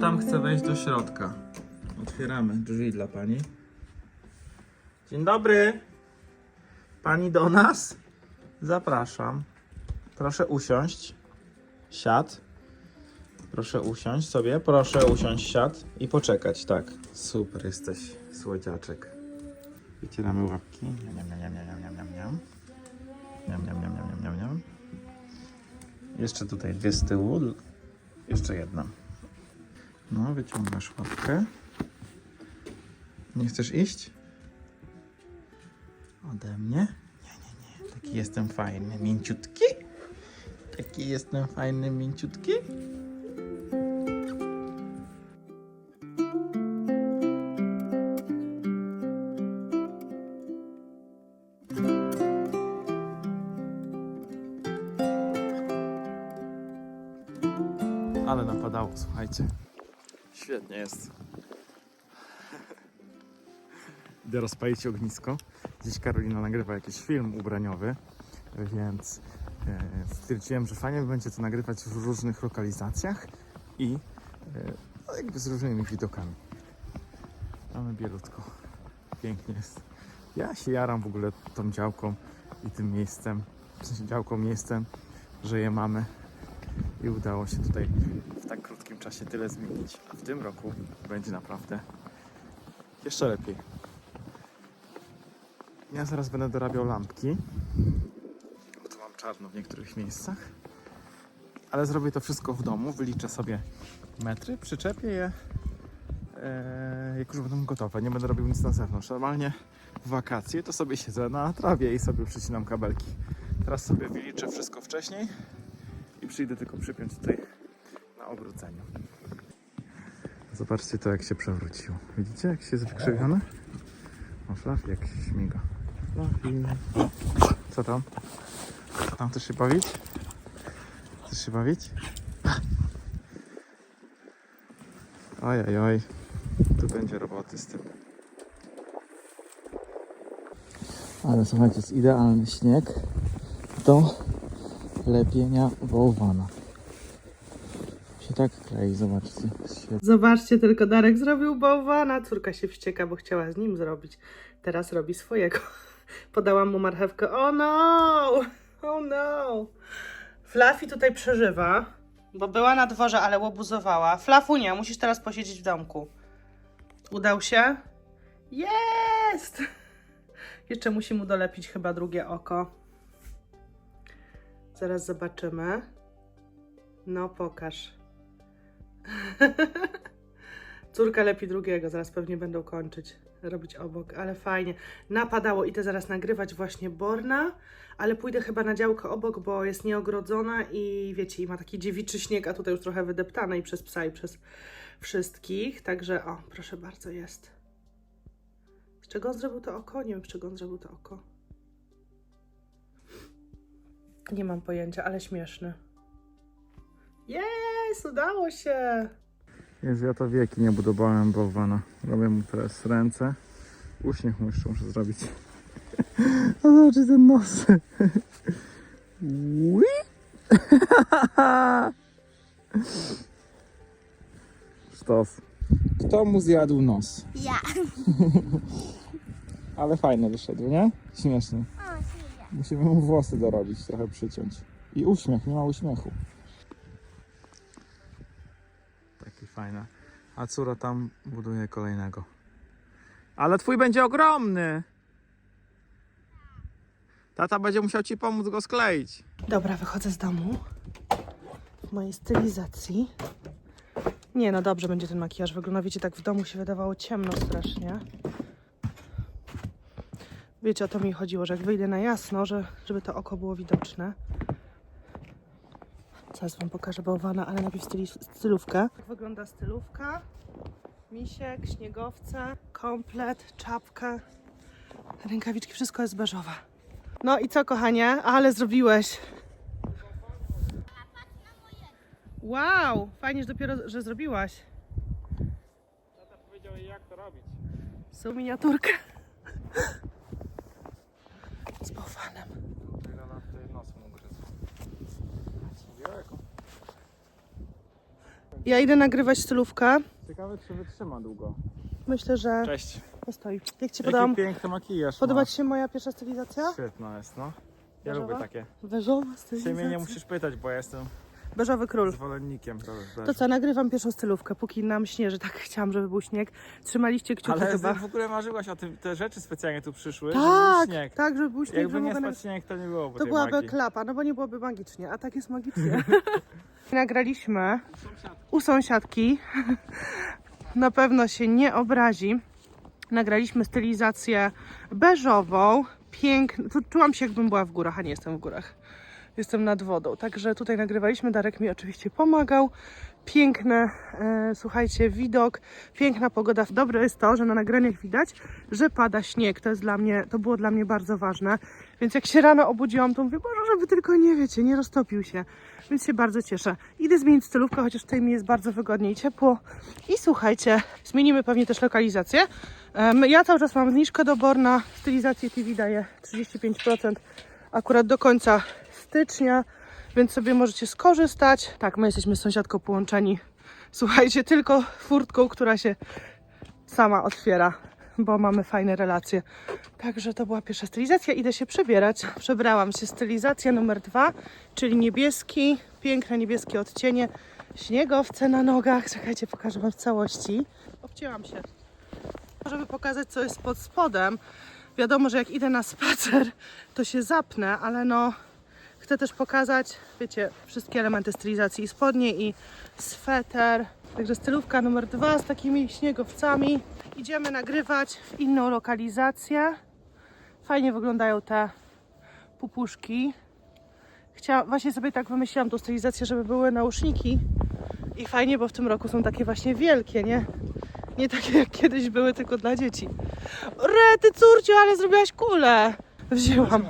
tam chce wejść do środka. Otwieramy drzwi dla pani. Dzień dobry. Pani do nas? Zapraszam. Proszę usiąść. Siad. Proszę usiąść sobie. Proszę usiąść, siad i poczekać, tak. Super, jesteś słodziaczek. Wycieramy łapki. Niam, niam, niam, niam, niam, niam. Niam, niam, niam, niam, niam, niam, niam. Jeszcze tutaj dwie z tyłu. Jeszcze jedna. No, wyciągasz łapkę. Nie chcesz iść? Ode mnie? Nie, nie, nie. Taki jestem fajny, mięciutki. Taki jestem fajny, mięciutki. Ale napadało, słuchajcie. Świetnie jest. Idę rozpalić ognisko. Dziś Karolina nagrywa jakiś film ubraniowy, więc e, stwierdziłem, że fajnie będzie to nagrywać w różnych lokalizacjach i e, no, jakby z różnymi widokami. Mamy bielutko. Pięknie jest. Ja się jaram w ogóle tą działką i tym miejscem, w sensie działką, miejscem, że je mamy i udało się tutaj tak krótkim czasie tyle zmienić. A w tym roku będzie naprawdę jeszcze lepiej. Ja zaraz będę dorabiał lampki, bo tu mam czarno w niektórych miejscach. Ale zrobię to wszystko w domu, wyliczę sobie metry, przyczepię je, e, jak już będą gotowe. Nie będę robił nic na zewnątrz. Normalnie w wakacje to sobie siedzę na trawie i sobie przycinam kabelki. Teraz sobie wyliczę wszystko wcześniej i przyjdę tylko przypiąć tutaj obróceniu. Zobaczcie to jak się przewróciło. Widzicie jak się jest wykrzywione? O Fluffy jak się śmiga. Co tam? Tam chcesz się bawić? Chcesz się bawić? Oj, oj, oj. Tu będzie roboty z tym. Ale słuchajcie, jest idealny śnieg do lepienia bałwana. Tak klei, zobaczcie. Zobaczcie, tylko Darek zrobił bałwana. Córka się wścieka, bo chciała z nim zrobić. Teraz robi swojego. Podałam mu marchewkę. Oh no! Oh no! Fluffy tutaj przeżywa, bo była na dworze, ale łobuzowała. Flafunia, musisz teraz posiedzieć w domku. Udał się? Jest! Jeszcze musi mu dolepić chyba drugie oko. Zaraz zobaczymy. No, pokaż. Córka lepi drugiego, zaraz pewnie będą kończyć, robić obok, ale fajnie. Napadało, idę zaraz nagrywać właśnie Borna, ale pójdę chyba na działkę obok, bo jest nieogrodzona i wiecie, i ma taki dziewiczy śnieg, a tutaj już trochę wydeptane i przez psa i przez wszystkich, także o, proszę bardzo, jest. Z czego on zrobił to oko? Nie wiem, z czego on zrobił to oko. Nie mam pojęcia, ale śmieszny. Jest, udało się! Jezu, ja to wieki nie budowałem bałwana. Robię mu teraz ręce. Uśmiech mu jeszcze muszę zrobić. A zobaczcie ten nos. Ui. Sztos. Kto mu zjadł nos? Ja. Ale fajny wyszedł, nie? Śmieszny. Musimy mu włosy dorobić, trochę przyciąć. I uśmiech, nie ma uśmiechu. Fajny. A córa tam buduje kolejnego. Ale twój będzie ogromny. Tata będzie musiał ci pomóc go skleić. Dobra, wychodzę z domu. W mojej stylizacji. Nie, no dobrze będzie ten makijaż wyglądał. Wiecie, tak w domu się wydawało ciemno strasznie. Wiecie, o to mi chodziło, że jak wyjdę na jasno, że, żeby to oko było widoczne. Zaraz wam pokażę bałwana, ale najpierw stylówkę. Jak wygląda stylówka? Misiek, śniegowce, komplet, czapkę, rękawiczki, wszystko jest beżowe. No i co, kochanie? Ale zrobiłeś. Wow, fajnie, że dopiero, że zrobiłaś. Tata powiedział jak to robić. Są miniaturkę. Z bałwanem. Ile na nos mu gryzł. Ja idę nagrywać stylówkę. Ciekawe, czy wytrzyma długo. Myślę, że Cześć. postoi. Jak Ci Jaki podałam? piękny makijaż Podoba. Ci się moja pierwsza stylizacja? Świetna jest, no. Ja Beżowa? lubię takie. Beżowa Się mnie stylizacja. nie musisz pytać, bo ja jestem Beżowy król. zwolennikiem. To, To co, nagrywam pierwszą stylówkę, póki nam śnieży. Tak chciałam, żeby był śnieg. Trzymaliście kciuki Ale chyba. w ogóle marzyłaś o tym, te rzeczy specjalnie tu przyszły, żeby Tak, był śnieg. tak, żeby był śnieg. Jakby że nie mogę spadł śnieg, to nie byłoby To tej byłaby magii. klapa, no bo nie byłoby magicznie, a tak jest magicznie. Nagraliśmy u sąsiadki. Na pewno się nie obrazi. Nagraliśmy stylizację beżową. Piękną. Tu czułam się, jakbym była w górach, a nie jestem w górach. Jestem nad wodą. Także tutaj nagrywaliśmy. Darek mi oczywiście pomagał. Piękny, e, słuchajcie, widok, piękna pogoda. Dobre jest to, że na nagraniach widać, że pada śnieg. To jest dla mnie, to było dla mnie bardzo ważne. Więc jak się rano obudziłam, to mówię, Boże, żeby tylko nie wiecie, nie roztopił się. Więc się bardzo cieszę. Idę zmienić stylówkę, chociaż tutaj mi jest bardzo wygodnie i ciepło. I słuchajcie, zmienimy pewnie też lokalizację. Ja cały czas mam zniżkę do Borna. Stylizację TV daje 35% akurat do końca stycznia, więc sobie możecie skorzystać. Tak, my jesteśmy z sąsiadką połączeni. Słuchajcie, tylko furtką, która się sama otwiera, bo mamy fajne relacje. Także to była pierwsza stylizacja. Idę się przebierać. Przebrałam się stylizacja numer dwa, czyli niebieski, piękne niebieskie odcienie, śniegowce na nogach. Czekajcie, pokażę Wam w całości. Obcięłam się, żeby pokazać, co jest pod spodem. Wiadomo, że jak idę na spacer, to się zapnę, ale no chcę też pokazać, wiecie, wszystkie elementy stylizacji i spodnie i sweter. Także stylówka numer dwa z takimi śniegowcami. Idziemy nagrywać w inną lokalizację. Fajnie wyglądają te pupuszki. Chciałam, właśnie sobie tak wymyśliłam tą stylizację, żeby były nauszniki. I fajnie, bo w tym roku są takie właśnie wielkie, nie? Nie takie jak kiedyś były, tylko dla dzieci. Rety, córciu, ale zrobiłaś kulę! Wzięłam.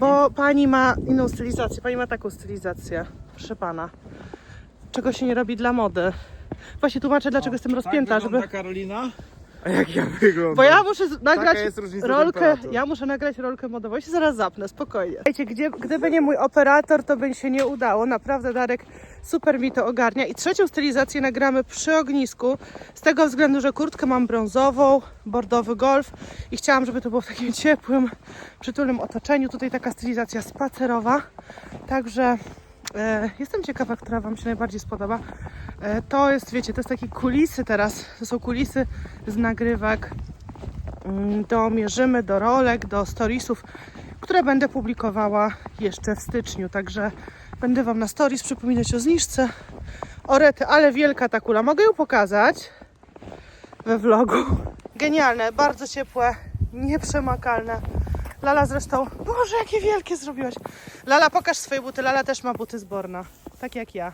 Bo pani ma inną stylizację. Pani ma taką stylizację, proszę pana. Czego się nie robi dla mody. Właśnie tłumaczę, dlaczego jestem rozpięta, tak żeby. wygląda Karolina? A jak ja wyglądam? Bo ja muszę z- nagrać jest różnica rolkę. temperatur. Ja muszę nagrać rolkę modową. Ja się zaraz zapnę, spokojnie. Wiecie, gdzie, gdyby nie mój operator, to by się nie udało. Naprawdę, Darek super mi to ogarnia. I trzecią stylizację nagramy przy ognisku. Z tego względu, że kurtkę mam brązową, bordowy golf i chciałam, żeby to było w takim ciepłym, przytulnym otoczeniu. Tutaj taka stylizacja spacerowa. Także e, jestem ciekawa, która Wam się najbardziej spodoba. E, to jest, wiecie, to jest takie kulisy teraz. To są kulisy z nagrywek mm, do mierzymy, do rolek, do storiesów, które będę publikowała jeszcze w styczniu. Także będę Wam na stories przypominać o zniżce. O rety, ale wielka ta kula. Mogę ją pokazać we vlogu. Genialne, bardzo ciepłe, nieprzemakalne. Lala zresztą, Boże, jakie wielkie zrobiłaś. Lala, pokaż swoje buty. Lala też ma buty z Borna, tak jak ja.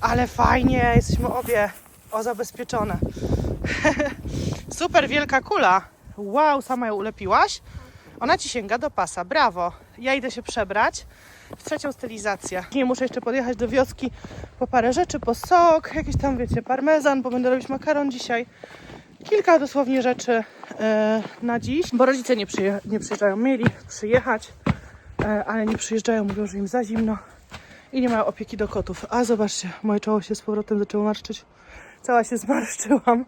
Ale fajnie, jesteśmy obie o zabezpieczone. Super wielka kula. Wow, sama ją ulepiłaś. Ona ci sięga do pasa. Brawo. Ja idę się przebrać w trzecią stylizację. Nie muszę jeszcze podjechać do wioski po parę rzeczy, po sok, jakiś tam, wiecie, parmezan, bo będę robić makaron dzisiaj. Kilka dosłownie rzeczy e, na dziś, bo rodzice nie, przyje- nie przyjeżdżają. Mieli przyjechać, e, ale nie przyjeżdżają, mówią, że im za zimno i nie mają opieki do kotów. A zobaczcie, moje czoło się z powrotem zaczęło marszczyć. Cała się zmarszczyłam.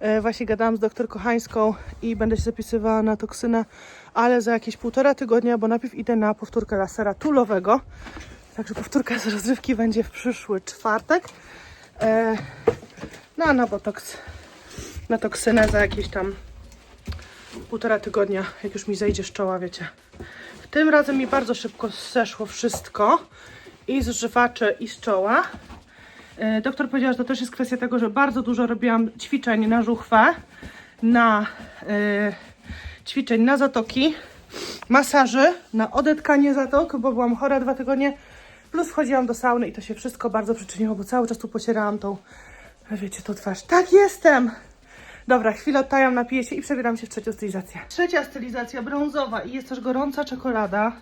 E, właśnie gadałam z doktor Kochańską i będę się zapisywała na toksynę, ale za jakieś półtora tygodnia, bo najpierw idę na powtórkę lasera tulowego. Także powtórka z rozrywki będzie w przyszły czwartek. No a na botoks, na toksynę za jakieś tam półtora tygodnia, jak już mi zejdzie z czoła, wiecie. Tym razem mi bardzo szybko zeszło wszystko i z żywaczy, i z czoła. E, Doktor powiedziała, że to też jest kwestia tego, że bardzo dużo robiłam ćwiczeń na żuchwę, na e, ćwiczeń na zatoki, masaży, na odetkanie zatok, bo byłam chora dwa tygodnie, plus wchodziłam do sauny i to się wszystko bardzo przyczyniło, bo cały czas tu pocierałam tą, wiecie, tą twarz. Tak jestem! Dobra, chwilę odtajam, napiję się i przebieram się w trzecią stylizację. Trzecia stylizacja brązowa i jest też gorąca czekolada.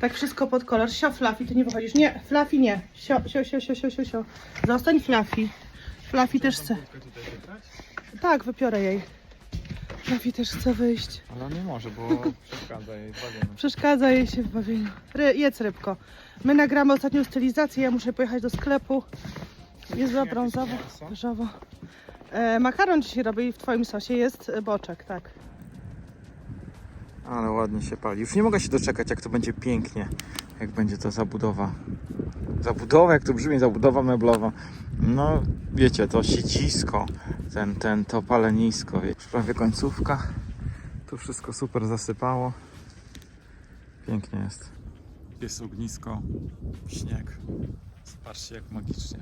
Tak wszystko pod kolor. Sio, Fluffy, ty nie wychodzisz. Nie, Fluffy nie. Sio, sio, sio, sio, sio, sio, sio. Zostań Fluffy. Fluffy też chce. Tak, wypiorę jej. Fluffy też chce wyjść. Ale nie może, bo przeszkadza jej bawienie. Przeszkadza jej się w bawieniu. Ry, jedz rybko. My nagramy ostatnią stylizację, ja muszę pojechać do sklepu. Jest za brązowo, różowo. E, makaron dzisiaj robi w twoim sosie, jest boczek, tak. Ale ładnie się pali. Już nie mogę się doczekać, jak to będzie pięknie. Jak będzie to zabudowa. Zabudowa, jak to brzmi, zabudowa meblowa. No, wiecie, to siedzisko, ten, ten, to palenisko. Już prawie końcówka. Tu wszystko super zasypało. Pięknie jest. Jest ognisko, śnieg. Zobaczcie, jak magicznie.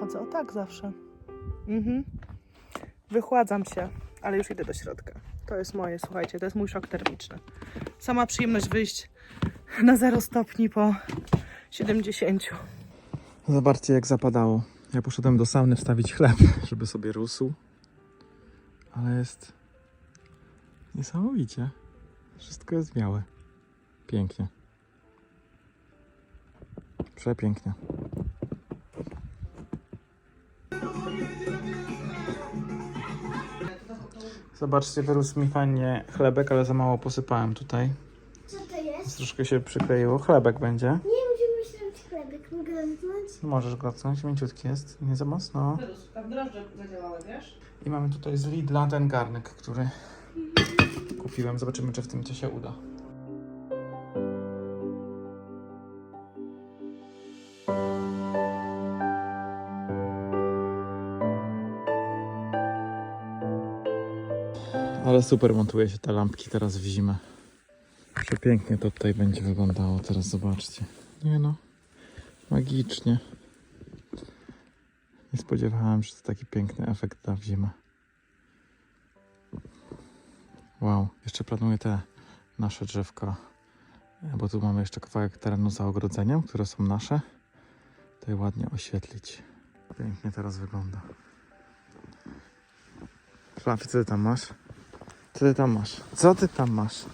Wychodzę o tak zawsze. Mhm. Wychładzam się, ale już idę do środka. To jest moje, słuchajcie, to jest mój szok termiczny. Sama przyjemność wyjść na 0 stopni po 70. Zobaczcie jak zapadało. Ja poszedłem do sauny wstawić chleb, żeby sobie rósł. Ale jest niesamowicie. Wszystko jest białe. Pięknie. Przepięknie. Zobaczcie, wyrósł mi fajnie chlebek, ale za mało posypałem tutaj. Co to jest? Troszkę się przykleiło. Chlebek będzie. Nie będziemy śledzić chlebek. Mogę dotknąć? Możesz gotnąć, mięciutki jest, nie za mocno. Wyrósł, tam drożdże zadziałały, wiesz? I mamy tutaj z Lidla ten garnek, który kupiłem. Zobaczymy, czy w tym co się uda. Ale super montuje się te lampki teraz w zimę. Przepięknie to tutaj będzie wyglądało. Teraz zobaczcie. Nie no, magicznie. Nie spodziewałem się, że to taki piękny efekt da w zimę. Wow, jeszcze planuję te nasze drzewka, bo tu mamy jeszcze kawałek terenu za ogrodzeniem, które są nasze. Tutaj ładnie oświetlić. Pięknie teraz wygląda. Flafi, co ty tam masz? Co ty tam masz? Co ty tam masz?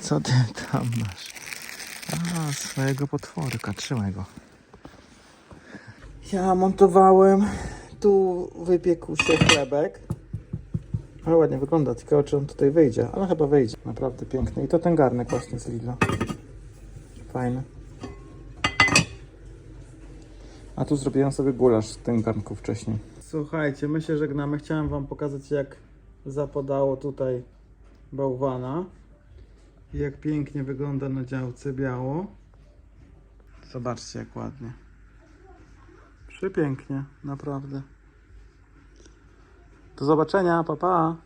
Co ty tam masz? A, swojego potworka, trzymaj go. Ja montowałem, tu wypiekł się chlebek. Ale ładnie wygląda, tylko czy on tutaj wyjdzie, ale chyba wyjdzie. Naprawdę piękny. I to ten garnek właśnie z Lidla. Fajny. A tu zrobiłem sobie gulasz z tym garnku wcześniej. Słuchajcie, my się żegnamy. Chciałem wam pokazać jak zapadało tutaj bałwana. Jak pięknie wygląda na działce biało. Zobaczcie jak ładnie. Przepięknie, naprawdę. Do zobaczenia, pa pa.